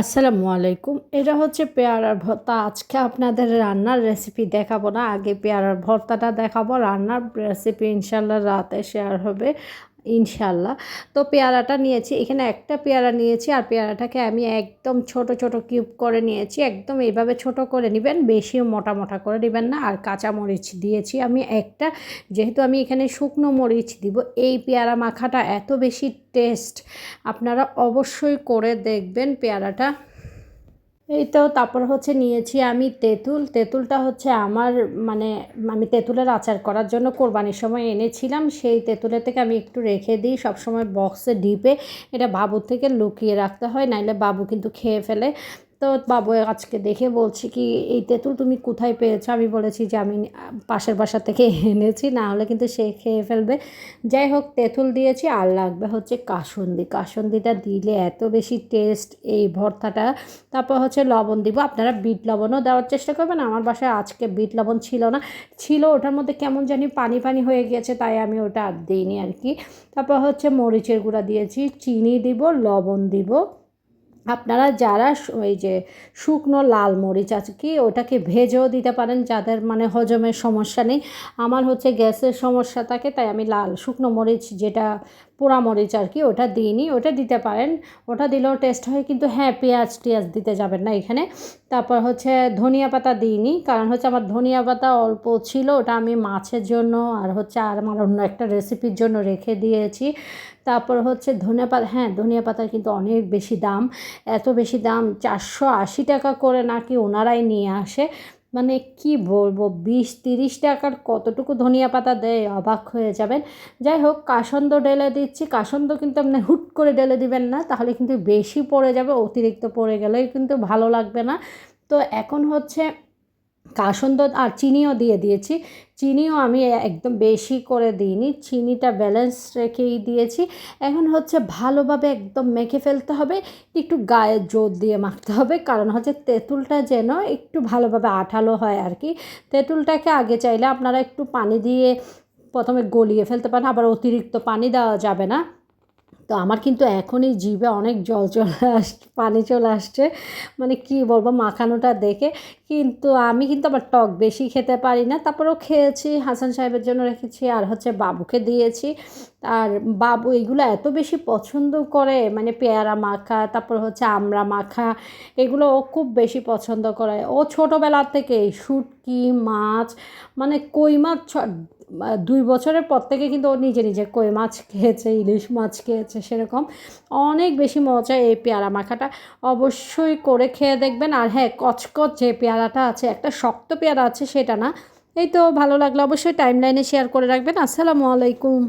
আসসালামু আলাইকুম। এটা হচ্ছে পেয়ারার ভর্তা। আজকে আপনাদের রান্নার রেসিপি দেখাবো না। আগে পেয়ারার ভর্তাটা দেখাবো। রান্নার রেসিপি ইনশাল্লাহ রাতে শেয়ার হবে। ইনশাল্লাহ তো পেয়ারাটা নিয়েছি, এখানে একটা পেয়ারা নিয়েছি আর পেয়ারাটাকে আমি একদম ছোট ছোট কিউব করে নিয়েছি, একদম এইভাবে ছোট করে নেবেন বেশি মোটা মোটা করে নেবেন না। আর কাঁচা মরিচ দিয়েছি আমি একটা, যেহেতু আমি এখানে শুকনো মরিচ দিব, এই পেয়ারা মাখাটা এত বেশি টেস্ট, আপনারা অবশ্যই করে দেখবেন পেয়ারাটা। এই তো তারপর হচ্ছে নিয়েছি আমি তেঁতুল। তেঁতুলটা হচ্ছে আমার মানে আমি তেঁতুলের আচার করার জন্য কোরবানির সময় এনেছিলাম। সেই তেঁতুলের থেকে আমি একটু রেখে দিই সবসময় বক্সে ডিপে। এটা বাবুর থেকে লুকিয়ে রাখতে হয়, নাইলে বাবু কিন্তু খেয়ে ফেলে। তো বাবু আজকে দেখে বলছি কি, এই তেঁতুল তুমি কোথায় পেয়েছ? আমি বলেছি যে, আমি পাশের বাসা থেকে এনেছি, না হলে কিন্তু সে খেয়ে ফেলবে। যাই হোক, তেঁতুল দিয়েছি আর লাগবে হচ্ছে কাসন্দি। কাসন্দিটা দিলে এত বেশি টেস্ট এই ভর্তাটা। তারপর হচ্ছে লবণ দিব। আপনারা বিট লবণও দেওয়ার চেষ্টা করবেন। আমার বাসায় আজকে বিট লবণ ছিল না। ছিল, ওটার মধ্যে কেমন জানি পানি পানি হয়ে গিয়েছে, তাই আমি ওটা আর দিইনি আর কি। তারপর হচ্ছে মরিচের গুঁড়া দিয়েছি, চিনি দিব, লবণ দিব। আপনারা যারা ওই যে শুকনো লাল মরিচ আছে কি, ওটাকে ভেজেও দিতে পারেন, যাদের মানে হজমের সমস্যা নেই। আমার হচ্ছে গ্যাসের সমস্যা থাকে, তাই আমি লাল শুকনো মরিচ যেটা পোড়া মরিচ আর কি, ওটা দিইনি। ওটা দিতে পারেন। ওটা দিলেও টেস্ট হয়, কিন্তু হ্যাঁ পেঁয়াজ টিয়াজ দিতে যাবেন না এখানে। তারপর হচ্ছে ধনিয়া পাতা দিইনি, কারণ হচ্ছে আমার ধনিয়া পাতা অল্প ছিল, ওটা আমি মাছের জন্য আর হচ্ছে আর আমার অন্য একটা রেসিপির জন্য রেখে দিয়েছি। তারপর হচ্ছে ধনিয়া পাতা হ্যাঁ ধনিয়া পাতার কিন্তু অনেক বেশি দাম। এত বেশি দাম, চারশো আশি টাকা করে নাকি ওনারাই নিয়ে আসে। মানে কি বলব, বিশ তিরিশ টাকার কতটুকু ধনিয়া পাতা দেয় অবাক হয়ে যাবেন। যাই হোক, কাসন্দ ডেলে দিচ্ছি। কাসন্দ কিন্তু আপনি হুট করে ডেলে দিবেন না, তাহলে কিন্তু বেশি পড়ে যাবে, অতিরিক্ত পড়ে গেলেই কিন্তু ভালো লাগবে না। তো এখন হচ্ছে কাসন্দ আর চিনিও দিয়ে দিয়েছি। চিনিও আমি একদম বেশি করে দিইনি। চিনিটা ব্যালেন্স রেখেই দিয়েছি। এখন হচ্ছে ভালোভাবে একদম মেখে ফেলতে হবে। একটু গায়ে জোর দিয়ে মাখতে হবে। কারণ হচ্ছে তেঁতুলটা যেন একটু ভালোভাবে আঠালো হয় আর কি তেঁতুলটাকে আগে চাইলে আপনারা একটু পানি দিয়ে প্রথমে গলিয়ে ফেলতে পারেন। আবার অতিরিক্ত পানি দেওয়া যাবে না। তো আমার কিন্তু এখনই জিভে অনেক জল চলে আসছে পানি চলে আসছে। মানে কি বলব, মাখানোটা দেখে। কিন্তু আমি কিন্তু আবার টক বেশি খেতে পারি না। তারপরেও খেয়েছি, হাসান সাহেবের জন্য রেখেছি, আর হচ্ছে বাবুকে দিয়েছি। আর বাবু এগুলো এত বেশি পছন্দ করে মানে পেয়ারা মাখা, তারপর হচ্ছে আমড়া মাখা, এগুলো ও খুব বেশি পছন্দ করে। ও ছোটোবেলার থেকে শুটকি, মাছ মানে কই মাছ দুই বছরের পর থেকে কিন্তু ও নিজে নিজে কই মাছ খেয়েছে, ইলিশ মাছ খেয়েছে, সেরকম অনেক বেশি মজা এই পেয়ারা মাখাটা। অবশ্যই করে খেয়ে দেখবেন। আর হ্যাঁ কচকচ যে পেয়ারাটা আছে, একটা শক্ত পেয়ারা আছে সেটা না। এই তো ভালো লাগল। অবশ্যই টাইম লাইনে শেয়ার করে রাখবেন। আসসালামু আলাইকুম।